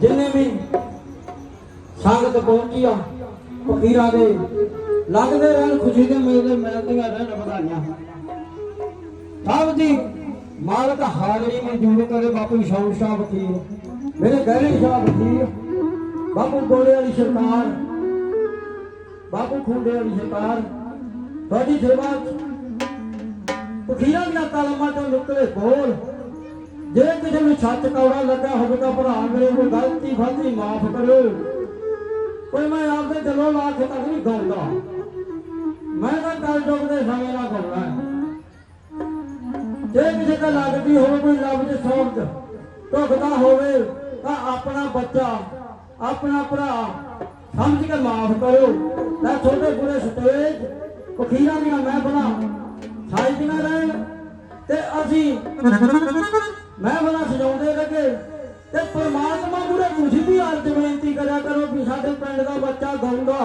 ਜਿੰਨੇ ਵੀ ਸੰਗਤ ਪਹੁੰਚੀ ਆ, ਫਕੀਰਾਂ ਦੇ, ਲੱਗਦੇ ਰਹਿਣ, ਖੁਸ਼ੀ ਦੇ ਮੇਲੇ ਮਿਲਦੀਆਂ ਰਹਿਣ, ਵਧਾਈਆਂ। ਸਭ ਦੀ ਮਾਲਕ ਹਾਜ਼ਰੀ ਮਨਜ਼ੂਰ ਕਰੇ, ਬਾਪੂ ਸ਼ੌਕ ਸ਼ਾਹ ਫਕੀਰ ਮੇਰੇ ਗਹਿਰੇ ਸ਼ਾਹ ਫਕੀਰ ਬਾਪੂ ਗੋਲੇ ਵਾਲੀ ਸਰਕਾਰ, ਬਾਪੂ ਖੁੰਡੇ ਵਾਲੀ ਸਰਕਾਰ ਤੁਹਾਡੀ ਸੇਵਾ ਫਕੀਰਾਂ ਦੀਆਂ ਕਲਮਾਂ ਤੋਂ ਨਿਕਲੇ ਬੋਲ ਜੇ ਕਿਸੇ ਨੂੰ ਸੱਚ ਕੌੜਾ ਲੱਗਾ ਹੋਵੇ ਤਾਂ ਭਰਾ ਮੇਰੇ ਕੋਈ ਗਲਤੀ ਫਾਲਤੀ ਮਾਫ ਕਰੋ ਕੋਈ ਮੈਂ ਆਪਦੇ ਦਿਲੋਂ ਲਾ ਕੇ ਤੱਕ ਨਹੀਂ ਗਾਉਂਦਾ। ਮੈਂ ਤਾਂ ਕੱਲ ਜੋਗ ਸਮੇਂ ਨਾਲ ਗਾਉਣਾ ਜੇ ਕਿਸੇ ਦਾ ਲੱਗਦੀ ਹੋਵੇ ਕੋਈ ਲਫ਼ਜ਼ ਸ਼ਬਦ ਢੁਕਦਾ ਹੋਵੇ ਤਾਂ ਆਪਣਾ ਬੱਚਾ, ਆਪਣਾ ਭਰਾ ਸਮਝ ਕੇ ਮਾਫ ਕਰੋ ਮੈਂ ਛੋਟੇ ਪੂਰੇ ਸਟੇਜ ਫਕੀਰਾਂ ਦੀਆਂ ਮਹਿਫਲਾਂ ਸਾਈਦੀਆਂ ਰਹਿਣ ਤੇ ਅਸੀਂ ਮੈਂ ਮਹਿਫਲਾਂ ਸਜਾਉਂਦੇ ਲੱਗੇ ਤੇ ਪਰਮਾਤਮਾ ਮੂਰੇ ਤੁਸੀਂ ਵੀ ਅਰਜ ਬੇਨਤੀ ਕਰਿਆ ਕਰੋ ਵੀ ਸਾਡੇ ਪਿੰਡ ਦਾ ਬੱਚਾ ਗਾਉਂਦਾ।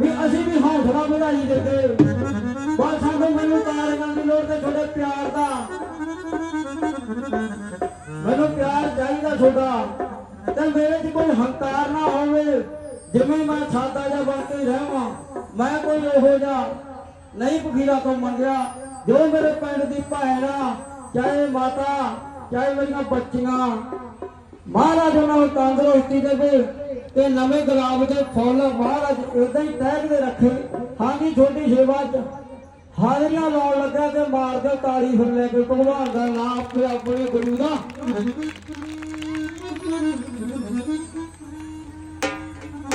ਵੀ ਅਸੀਂ ਵੀ ਹੌਸਲਾ ਵਧਾਈ ਦਿੱਤੇ ਬਸ ਸਾਨੂੰ ਮੈਨੂੰ ਕਾਰਗਰ ਦੀ ਲੋੜ ਤੇ ਤੁਹਾਡੇ ਪਿਆਰ ਦਾ। ਮੈਨੂੰ ਪਿਆਰ ਚਾਹੀਦਾ ਤੁਹਾਡਾ। ਤੇ ਮੇਰੇ 'ਚ ਕੋਈ ਹੰਕਾਰ ਨਾ ਹੋਵੇ। ਜਿਵੇਂ ਮੈਂ ਸਾਦਾ ਜਿਹਾ ਬਣ ਕੇ ਰਹਾਂ ਮੈਂ ਕੋਈ ਇਹੋ ਜਿਹਾ ਨਹੀਂ ਫਕੀਰਾ ਤੋਂ ਮੰਗਿਆ। ਜੋ ਮੇਰੇ ਪਿੰਡ ਦੀ ਭੈਣ ਆ, ਚਾਹੇ ਮਾਤਾ, ਚਾਹੇ ਮੇਰੀਆਂ ਬੱਚੀਆਂ, ਮਹਾਰਾਜ ਉਹਨਾਂ ਨੂੰ ਤੰਦਰੁਸਤੀ ਦੇਵੇ ਤੇ ਨਵੇਂ ਗੁਲਾਬ ਦੇ ਫੁੱਲ ਮਹਾਰਾਜ ਇਦਾਂ ਹੀ ਤਹਿਕਦੇ ਰੱਖੇ। ਹਾਂਜੀ, ਛੋਟੀ ਸੇਵਾ ਚ ਹਾਜ਼ਰੀਆਂ ਲਾਉਣ ਲੱਗਾ ਤੇ ਮਾਰ ਕੇ ਤਾੜੀ ਫਿਰ ਲੈ ਕੇ ਭਗਵਾਨ ਦਾ ਨਾਮ ਆਪਣੇ ਆਪਣੇ ਗੁਰੂ ਦਾ।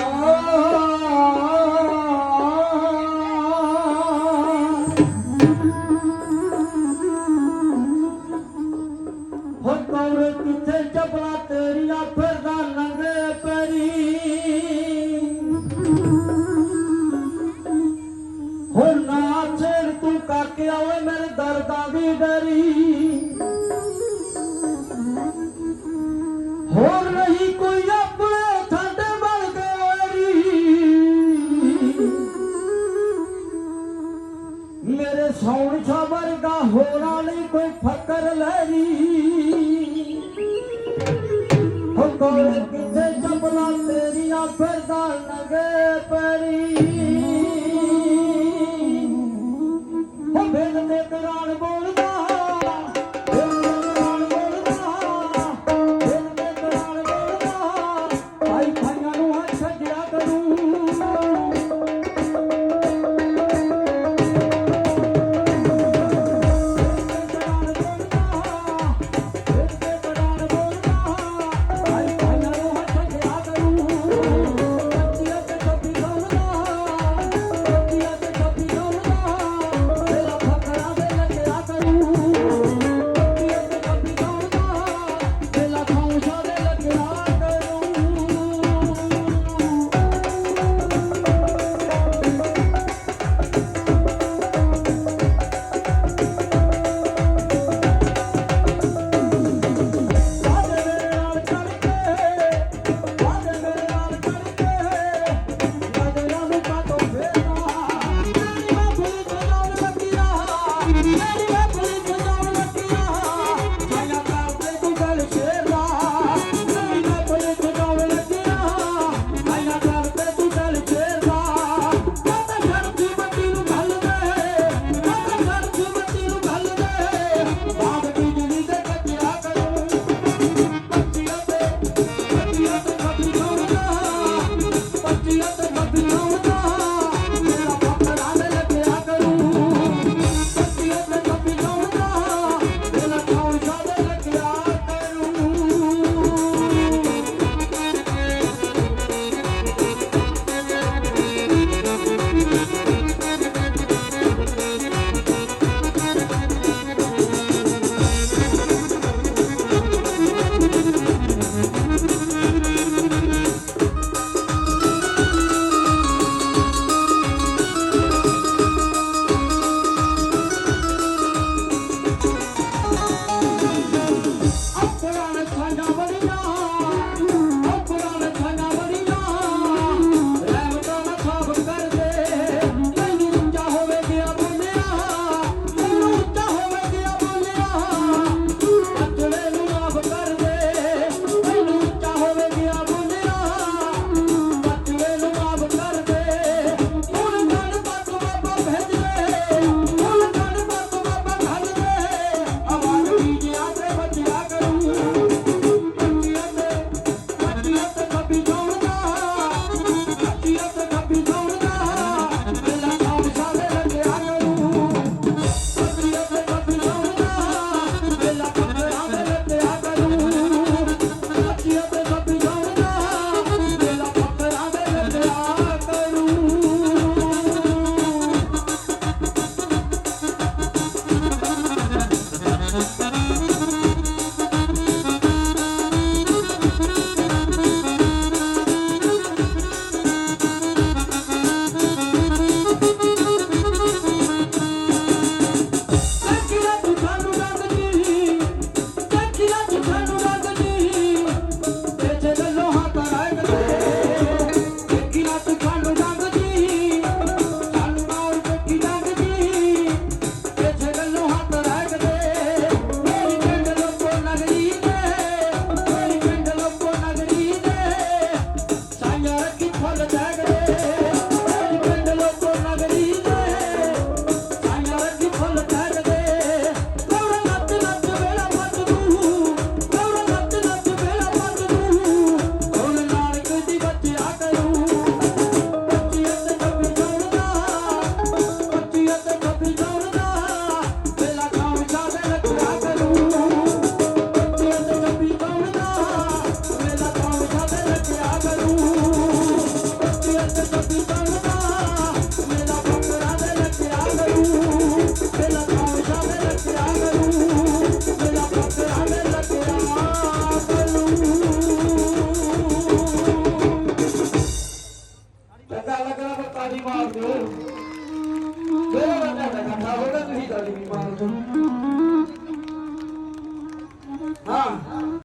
ਹੋ ਮੇਰੇ ਦਰਦਾਂ ਡਰੀ। ਹੋਰ ਨਹੀਂ ਕੋਈ ਆਪਣੇ ਠੰਡੇ ਬਲ ਓਰੀ ਮੇਰੇ ਸੌਣ ਛਾ ਵਰਗਾ ਹੋਣਾ ਨਹੀਂ ਕੋਈ ਫਕਰ ਲੈਣੀ। ਹੋ ਕੋਲ ਕਿੱਥੇ ਚੱਪਲਾਂ ਤੇਰੀਆਂ ਫਿਰਦਾ ਲਗੇ ਪਰੀ ਹੋ 한번 잘.